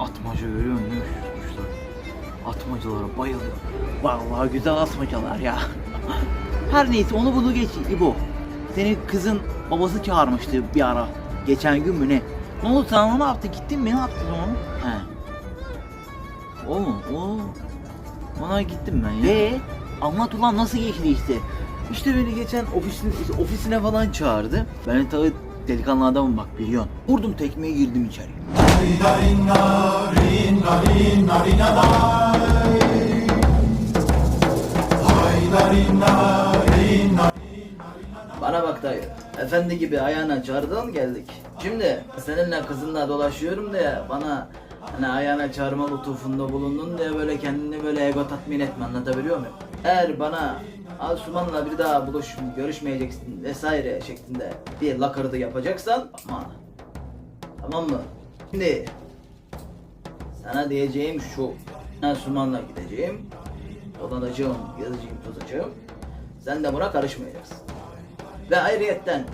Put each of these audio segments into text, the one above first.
Atmaca görüyor musun? Kuşlar. Atmacalara bayılıyor. Vallahi güzel atmacalar ya. Her neyse onu bunu geç İbo. Senin kızın babası çağırmıştı bir ara. Geçen gün mü ne? Ne oldu sen onu ne yaptın? Gittin mi? Ne yaptın onu? He. O mu? O. Ona gittim ben ya. Ee, anlat ulan nasıl geçti işte. İşte beni geçen ofisin, ofisine falan çağırdı. Ben de tabii delikanlı adamım bak biliyorsun. Vurdum tekmeye girdim içeri. Bana bak dayı. Efendi gibi ayağına çağırdın geldik. Şimdi seninle kızınla dolaşıyorum diye bana hani ayağına çağırma lütufunda bulundun diye böyle kendini böyle ego tatmin etme anlatabiliyor muyum? Eğer bana Asuman'la bir daha buluş görüşmeyeceksin vesaire şeklinde bir lakırdı yapacaksan ama tamam mı? Şimdi sana diyeceğim şu Asuman'la gideceğim dolanacağım, yazacağım, tozacağım sen de buna karışmayacaksın. Ve ayrıyetten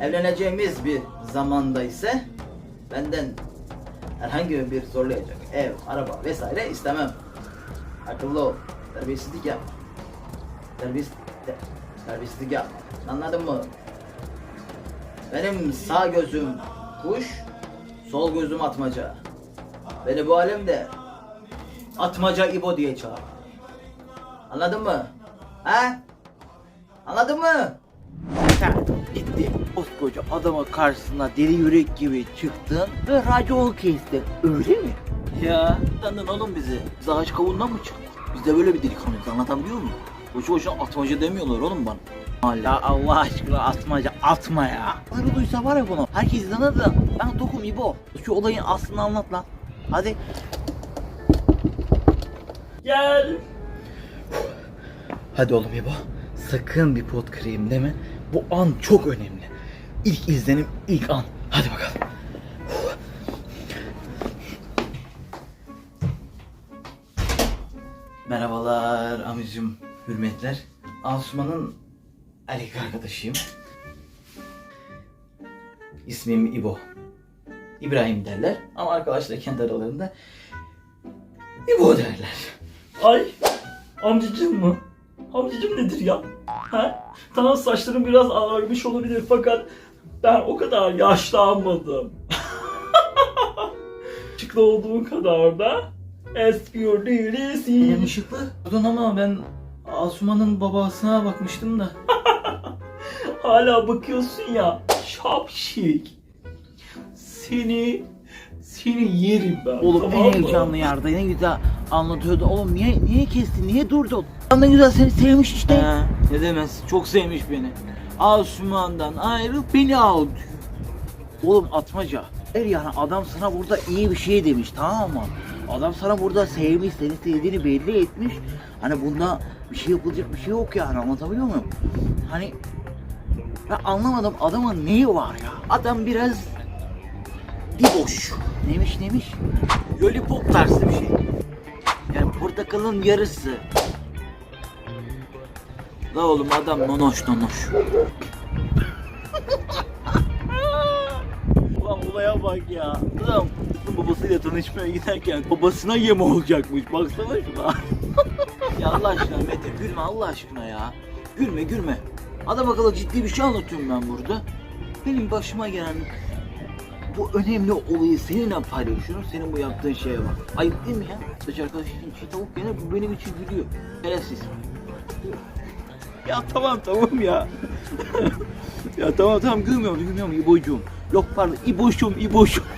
evleneceğimiz bir zamanda ise benden herhangi bir zorlayacak ev, araba vesaire istemem. Akıllı ol. Terbiyesizlik yapma. Terbiyesiz, te- terbiyesizlik yapma. Anladın mı? Benim sağ gözüm kuş, sol gözüm atmaca. Beni bu alemde atmaca İbo diye çağır. Anladın mı? He? Anladın mı? Sen gitti koskoca adama karşısına deli yürek gibi çıktın ve racon kestin. Öyle mi? Ya sandın oğlum bizi. Biz ağaç kavundan mı çıktık? Biz de böyle bir delikanlıyız anlatabiliyor muyum? Boşu boşuna atmaca demiyorlar oğlum bana. Ya Allah aşkına atmaca atma ya. Arı duysa var ya bunu. Herkes inanır da ben tokum İbo. Şu olayın aslını anlat lan. Hadi. Gel. Hadi oğlum İbo. Sakın bir pot kırayım deme. Bu an çok önemli. İlk izlenim ilk an. Hadi bakalım. Merhabalar amicim, hürmetler. Asuman'ın erkek arkadaşıyım. İsmim İbo. İbrahim derler ama arkadaşlar kendi aralarında İbo derler. Ay. Amcacım mı? Amcacım nedir ya? Ha? Tamam saçlarım biraz ağarmış olabilir fakat ben o kadar yaşlanmadım. Çıklı olduğum kadar da eski değilsin. Yanlışlıkla. Pardon ama ben Asuman'ın babasına bakmıştım da. Hala bakıyorsun ya. Şapşik. Seni seni yerim ben. Oğlum tamam en mı? heyecanlı yerde ne güzel anlatıyordu. Oğlum niye niye kestin? Niye durdun? Ne güzel seni sevmiş işte. ne demez? Çok sevmiş beni. Asuman'dan ayrılıp beni al diyor. Oğlum atmaca. Er yani adam sana burada iyi bir şey demiş tamam mı? Adam sana burada sevmiş, seni sevdiğini belli etmiş. Hani bunda bir şey yapılacak bir şey yok yani anlatabiliyor muyum? Hani ben anlamadım adamın neyi var ya? Adam biraz diboş. Neymiş neymiş? Lollipop tarzı bir şey. Yani portakalın yarısı. La oğlum adam nonoş nonoş. Ulan olaya bak ya. Adam babasıyla tanışmaya giderken babasına yem olacakmış. Baksana şuna. ya Allah aşkına Mete gülme Allah aşkına ya. Gülme gülme. Adam akıllı ciddi bir şey anlatıyorum ben burada. Benim başıma gelen bu önemli olayı seninle paylaşıyorum. Senin bu yaptığın şeye bak. Ayıp değil mi ya? Saç arkadaşın çiğ tavuk gene bu benim için gülüyor. Şerefsiz. Ya tamam tamam ya. ya tamam tamam gülmüyorum gülmüyorum İbocuğum. Yok pardon İboşum İboşum.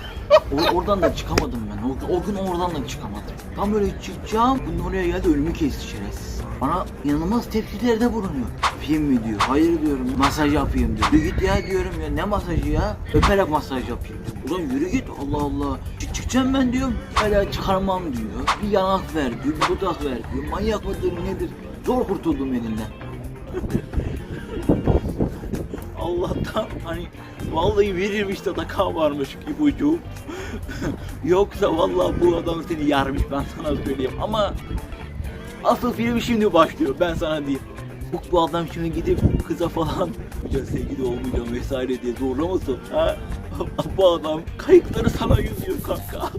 O- oradan da çıkamadım ben. O, o gün oradan da çıkamadım. Tam böyle çıkacağım. Bunun oraya geldi önümü kesti şerefsiz. Bana inanılmaz tepkilerde bulunuyor. Yapayım mı diyor. Hayır diyorum. Masaj yapayım diyor. Yürü git ya diyorum ya. Ne masajı ya? Öperek masaj yapayım diyor. Ulan yürü git. Allah Allah. Çık çıkacağım ben diyorum. Hala çıkarmam diyor. Bir yanak ver diyor. Bir dudak ver diyor. Manyak mıdır nedir? Zor kurtuldum elinden. Allah'tan hani vallahi verirmiş sadaka varmış İbocuğum. Yoksa vallahi bu adam seni yarmış ben sana söyleyeyim ama asıl film şimdi başlıyor ben sana diyeyim. Bu, bu adam şimdi gidip kıza falan ya sevgili olmayacağım vesaire diye zorlamasın ha? bu adam kayıkları sana yüzüyor kanka.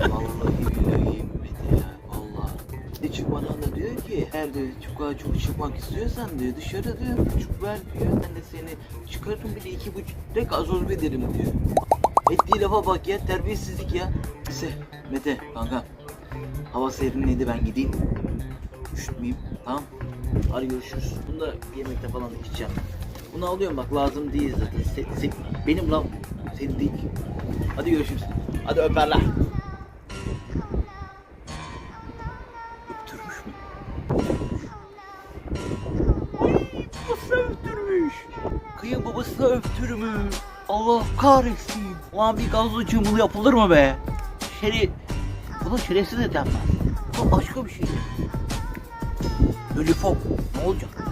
Vallahi billahi yemedi ya. Vallahi. Bir çıkmadan da diyor ki eğer diyor çok çok çıkmak istiyorsan diyor dışarı diyor buçuk ver diyor. Ben de seni çıkarırım bir de iki buçuk de gazoz veririm diyor. Ettiği lafa bak ya terbiyesizlik ya. Neyse Mete kanka. Hava serinledi ben gideyim. Üşütmeyeyim tamam. Hadi görüşürüz. Bunu da yemekte falan içeceğim. Bunu alıyorum bak lazım değil zaten. Se- se- benim lan senin değil. Hadi görüşürüz. Hadi öperler. Öptürmüş mü? Ay babası öptürmüş. Kıyı babası öptürmüş. Allah kahretsin. Ulan bir gazlı cımbıl yapılır mı be? Şeri... Buna şerefsiz de denmez. Bu başka bir şey. Lollipop. Ne olacak?